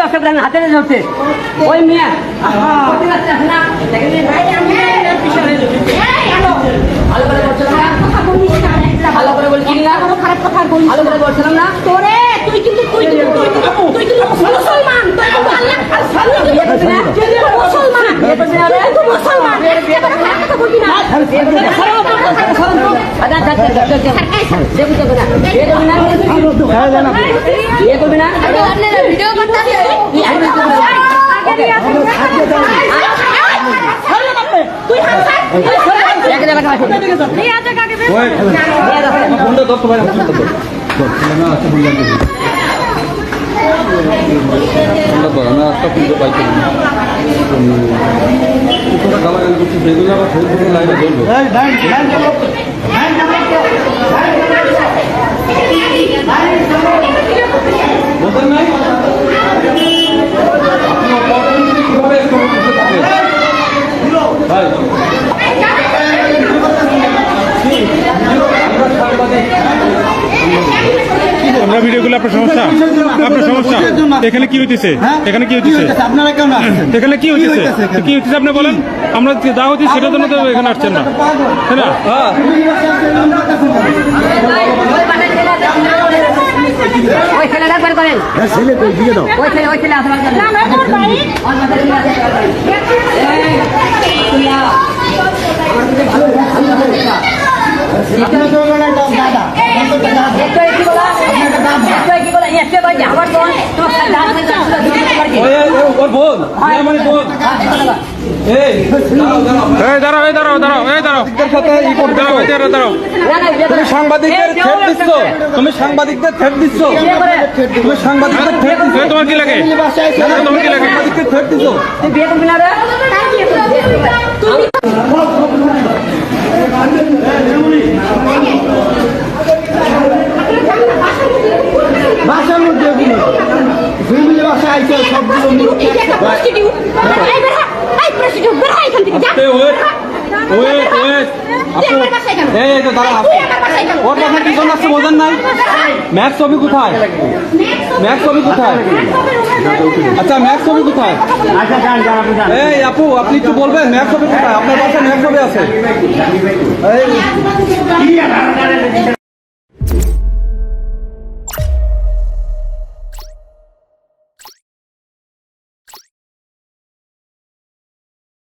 বসে পড়ে হাতে ধরছে ওই মিয়া আমি ভালো করে বলছিলাম না ভালো করে বলছি না খারাপ কথা বলিস ভালো করে বলছিলাম না তোরে তুই কিন্তু তুই কিন্তু তুই কিন্তু মুসলমান তুই কিন্তু আল্লাহ না? তুই কিন্তু মুসলমান? তুই কিন্তু মুসলমান বিয়ে করবি খারাপ কথা বলবি না না একটা ফোনটা পাইছি তোরা গালাগালি করছিস সেগুলো আবার ফেসবুকে লাইভে ধরবো বোঝেন নাই আপনি আমরা ভিডিওগুলো আপনার সমস্যা আপনার সমস্যা এখানে কি হইতেছে এখানে কি হইতেছে আপনারা কেমন আছেন এখানে কি হইতেছে কি হইতেছে আপনি বলেন আমরা যা হচ্ছে সেটার জন্য তো এখানে আসছেন না তাই না হ্যাঁ ওই ছেলেটা বের করেন ছেলে কই দিয়ে দাও ওই ছেলে ওই ছেলে আসবার না, না, তোর বাড়ি। ওর মাথায় নিয়ে আসে। এই, তুই আ। আমার কিন্তু ভালো ভালো ভালো দেখা। আপনারা তো বলেন দাদা দাঁড়াও। এই দাঁড়াও দাঁড়াও এই দাঁড়াও। দাঁড়াও দাঁড়াও। তুমি। সাংবাদিকদের থ্রেট দিচ্ছ? তুমি সাংবাদিকদের দিচ্ছ? তুমি সাংবাদিকদের দিচ্ছ? তোমার কি লাগে? তোমার কি লাগে? সাংবাদিকদের দিচ্ছ? বোঝেন নাই ম্যাক্স ছবি কোথায় ম্যাক্স ছবি কোথায় আচ্ছা ম্যাক্স ছবি কোথায় এই আপু আপনি একটু বলবেন ম্যাক্স ছবি কোথায় আপনার বাসায় ম্যাক্স ছবি আছে